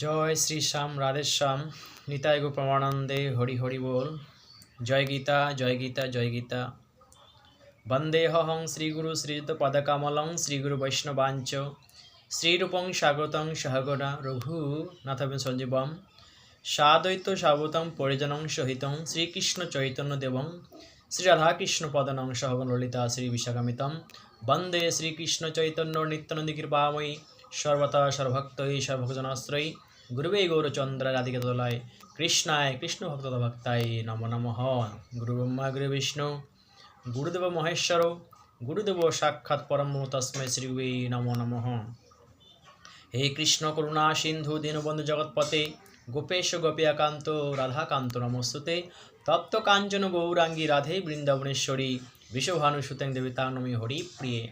জয় শ্রী শ্যাম রাধেশ্যাম নিতাই গো প্রমানন্দে হরি হরি বল। জয় গীতা জয় গীতা জয় গীতা। বন্দেহং শ্রীগুরু শ্রীযুত পদকমলং শ্রীগুরু বৈষ্ণবাঞ্চ। শ্রীরূপং স্বাগতং সহগণা রঘুনাথ সঞ্জীবম। সাদ্বৈত সাবতং পরিজনং সহিতং শ্রীকৃষ্ণ চৈতন্য দেবং। শ্রী রাধাকৃষ্ণ পদনং সহগণ ললিতা শ্রী বিশাখামিতম। বন্দে শ্রীকৃষ্ণ চৈতন্য নিত্যানন্দী কৃপাময়ী। সর্বতা সর্বভক্তই সর্বভজনাশ্রয়ী। গৌরচন্দ্র রাধিকা দোলায় কৃষ্ণায় কৃষ্ণ ভক্ত ভক্তায় নম নমঃ। গুরু ব্রহ্মা গুরু বিষ্ণু, গুরুদেব মহেশ্বর, গুরুদেব সাক্ষাৎ পরম তস্মৈ শ্রী গুরুবে নমো নমঃ। হে কৃষ্ণ করুণা সিন্ধু দীনবন্ধু জগৎপতে গোপেশ গোপিয়াকান্ত রাধাকান্ত নমস্তুতে, তপ্ত কাঞ্চন গৌরাঙ্গী রাধে বৃন্দাবনেশ্বরী বিশ্বভানুসুতেং দেবিতা নমি হরি প্রিয়ে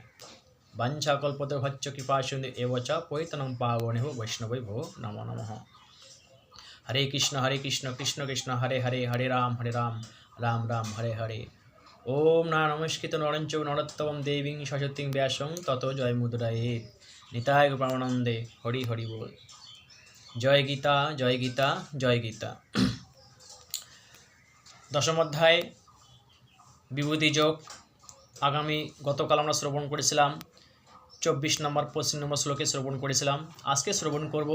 বাঞ্ছাকল্পত ভচ্চ কৃপা সিন্ধু এব চ পৈতনং পাবনে বৈষ্ণবৈ ভো নমো নমঃ। হরে কৃষ্ণ হরে কৃষ্ণ কৃষ্ণ কৃষ্ণ, হরে হরে হরে রাম হরে রাম রাম রাম, হরে হরে। ওম না নমস্কৃত নরঞ্চ নরোত্তম দেবীং সরস্বতীং ব্যাসং তত জয় মুদ্রায়ে। নিতায় প্রামানন্দে হরি হরি বল। জয় গীতা জয় গীতা জয় গীতা। দশম অধ্যায়, বিভূতি যোগ। আগামী গতকাল আমরা শ্রবণ করেছিলাম। চব্বিশ নম্বর পঁচিশ নম্বর শ্লোকে শ্রবণ করেছিলাম। আজকে শ্রবণ করব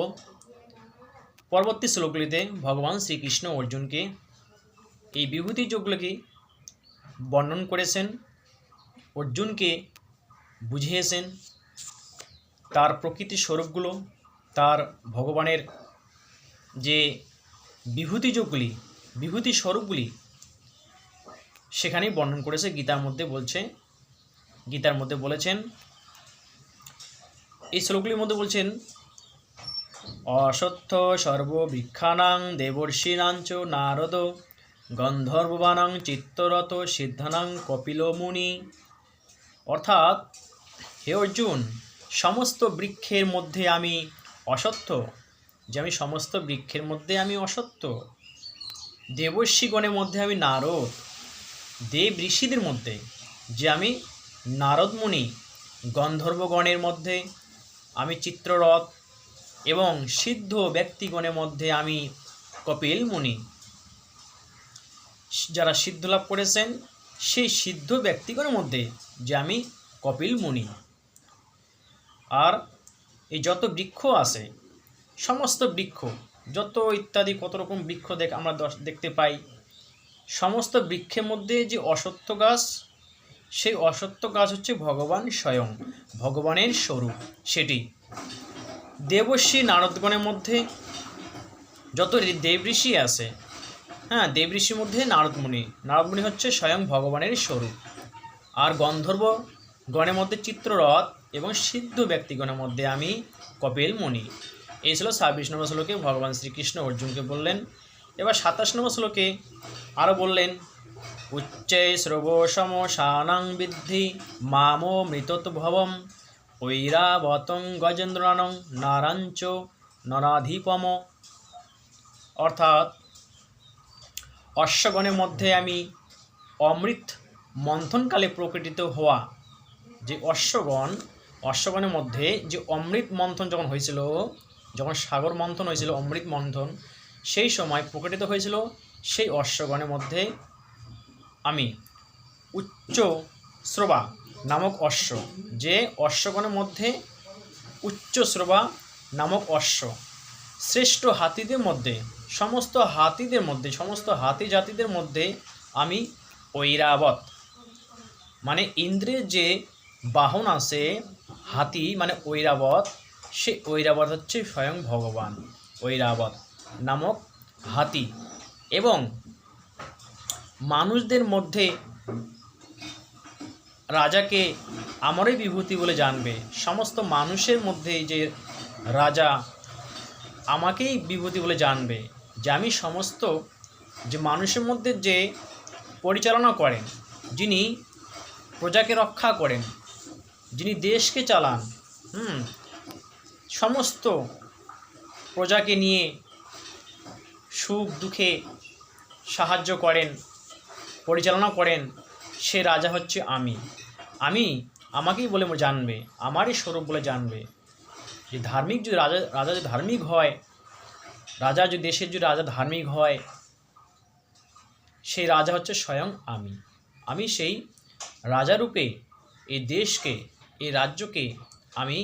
পরবর্তী শ্লোকগুলিতে ভগবান শ্রীকৃষ্ণ অর্জুনকে এই বিভূতি যোগগুলোকে বর্ণন করেছেন, অর্জুনকে বুঝিয়েছেন, তার প্রকৃতি স্বরূপগুলো, তার ভগবানের যে বিভূতি যোগগুলি বিভূতি স্বরূপগুলি সেখানেই বর্ণন করেছে। গীতার মধ্যে বলছে, গীতার মধ্যে বলেছেন এই শ্লোকগুলির মধ্যে বলছেন, অসত্য সর্ববৃক্ষানাং দেবর্ষিণাঞ্চ নারদ গন্ধর্বানাং চিত্তরত সিদ্ধানাং কপিল মুনি অর্থাৎ, হে অর্জুন, সমস্ত বৃক্ষের মধ্যে আমি অসত্য, যে আমি সমস্ত বৃক্ষের মধ্যে আমি অসত্য। দেবর্ষিগণের মধ্যে আমি নারদ, দেব ঋষিদের মধ্যে যে আমি নারদমণি গন্ধর্বগণের মধ্যে আমি চিত্ররথ এবং সিদ্ধ ব্যক্তিগণের মধ্যে আমি কপিল মুনি। যারা সিদ্ধ লাভ করেছেন, সেই সিদ্ধ ব্যক্তিগণের মধ্যে যে আমি কপিল মুনি। আর এই যত বৃক্ষ আছে, সমস্ত বৃক্ষ, যত ইত্যাদি কত রকম বৃক্ষ দেখ আমরা দেখতে পাই, সমস্ত বৃক্ষের মধ্যে যে অসত্য গাছ সেই অসত্য গাছ হচ্ছে ভগবান স্বয়ং, ভগবানের স্বরূপ, সেটি। দেবর্ষি নারদগণের মধ্যে যত দেবঋষি আছে হ্যাঁ দেবঋষির মধ্যে নারদমণি নারদমণি হচ্ছে স্বয়ং ভগবানের স্বরূপ। আর গন্ধর্ব গণের মধ্যে চিত্ররথ এবং সিদ্ধ ব্যক্তিগণের মধ্যে আমি কপিল মুনি এই ছিল ছাব্বিশ নম্বর শ্লোকে ভগবান শ্রীকৃষ্ণ অর্জুনকে বললেন। এবার সাতাশ নম্বর শ্লোকে আরও বললেন উচ্চে বিদ্ধি মামো মৃতোদ্ভবম ঐরাবতং গজেন্দ্রানং নারাঞ্চ নরাধিপম অর্থাৎ অশ্বগণের মধ্যে আমি অমৃত মন্থনকালে প্রকটিত হওয়া যে অশ্বগণ, অশ্বগণের মধ্যে যে অমৃত মন্থন যখন হয়েছিল, যখন সাগর মন্থন হয়েছিল, অমৃত মন্থন, সেই সময় প্রকটিত হয়েছিল সেই অশ্বগণের মধ্যে আমি, উচ্চ শ্রবা নামক অশ্ব, যে অশ্বগণের মধ্যে উচ্চ শ্রবা নামক অশ্ব। শ্রেষ্ঠ হাতিদের মধ্যে, সমস্ত হাতিদের মধ্যে, সমস্ত হাতি জাতিদের মধ্যে আমি ঐরাবত। মানে ইন্দ্রের যে বাহন আছে, হাতি মানে ঐরাবত, সে ঐরাবত হচ্ছে স্বয়ং ভগবান, ঐরাবত নামক হাতি। এবং মানুষদের মধ্যে রাজাকে আমারই বিভূতি বলে জানবে। সমস্ত মানুষের মধ্যে যে রাজা আমাকেই বিভূতি বলে জানবে, যে আমি সমস্ত যে মানুষের মধ্যে যে পরিচালনা করেন, যিনি প্রজাকে রক্ষা করেন, যিনি দেশকে চালান, হুম, সমস্ত প্রজাকে নিয়ে সুখ দুঃখে সাহায্য করেন পরিচালনা করেন, সে রাজা হচ্ছে আমি। আমি আমাকেই বলে জানবে, আমারই স্বরূপ বলে জানবে। যে ধার্মিক যদি রাজা রাজা যদি ধার্মিক হয়, রাজা যদি দেশের যদি রাজা ধার্মিক হয় সেই রাজা হচ্ছে স্বয়ং আমি। আমি সেই রাজারূপে, এই দেশকে, এই রাজ্যকে আমি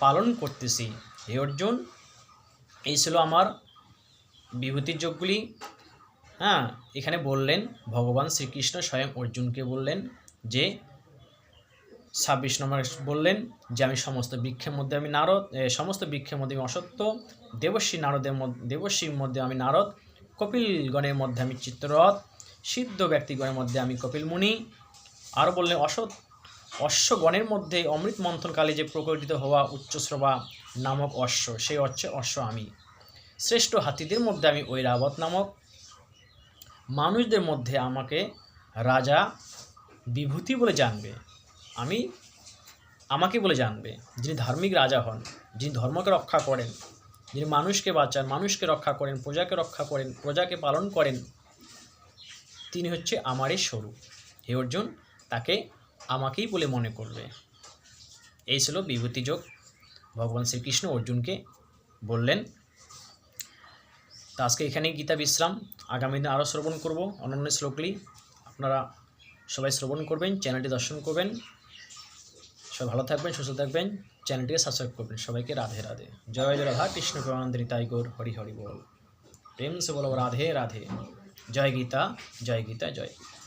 পালন করতেছি। হে অর্জুন, এই ছিল আমার বিভূতির যোগগুলি হ্যাঁ এখানে বললেন, ভগবান শ্রীকৃষ্ণ স্বয়ং অর্জুনকে বললেন যে, ছাব্বিশ নম্বর বললেন যে, আমি সমস্ত বৃক্ষের মধ্যে আমি নারদ সমস্ত বৃক্ষের মধ্যে আমি অসত্য, দেবশ্রী নারদের মধ্যে, দেবশ্রীর মধ্যে আমি নারদ, কপিলগণের মধ্যে আমি চিত্ররথ সিদ্ধ ব্যক্তিগণের মধ্যে আমি কপিল মুনি আরও বললেন, অসৎ, অশ্বগণের মধ্যে অমৃত মন্থনকালে যে প্রকটিত হওয়া উচ্চশ্রবা নামক অশ্ব, সেই হচ্ছে অশ্ব আমি। শ্রেষ্ঠ হাতিদের মধ্যে আমি ঐরাবত নামক মানুষদের মধ্যে আমাকে রাজা বিভূতি বলে জানবে। আমি আমাকে বলে জানবে যিনি ধার্মিক রাজা হন, যিনি ধর্মকে রক্ষা করেন, যিনি মানুষকে বাঁচান, মানুষকে রক্ষা করেন, প্রজাকে রক্ষা করেন, প্রজাকে পালন করেন, তিনি হচ্ছে আমারই স্বরূপ। হে অর্জুন, তাকে আমাকেই বলে মনে করবে। এই ছিল বিভূতিযোগ। ভগবান শ্রীকৃষ্ণ অর্জুনকে বললেন তো আজকে এখানেই গীতা বিশ্রাম। আগামী দিন আরও শ্রবণ করব। অন্যান্য শ্লোকলি আপনারা সবাই শ্রবণ করবেন, চ্যানেলটি দর্শন করবেন। সবাই ভালো থাকবেন, সুস্থ থাকবেন, চ্যানেলটিকে সাবস্ক্রাইব করবেন। সবাইকে রাধে রাধে। জয় জয় রাধা কৃষ্ণ প্রেমানন্দিনী তাই গোর, হরি হরি বল। প্রেম সে বলো রাধে রাধে। জয় গীতা জয় গীতা জয়। গীতা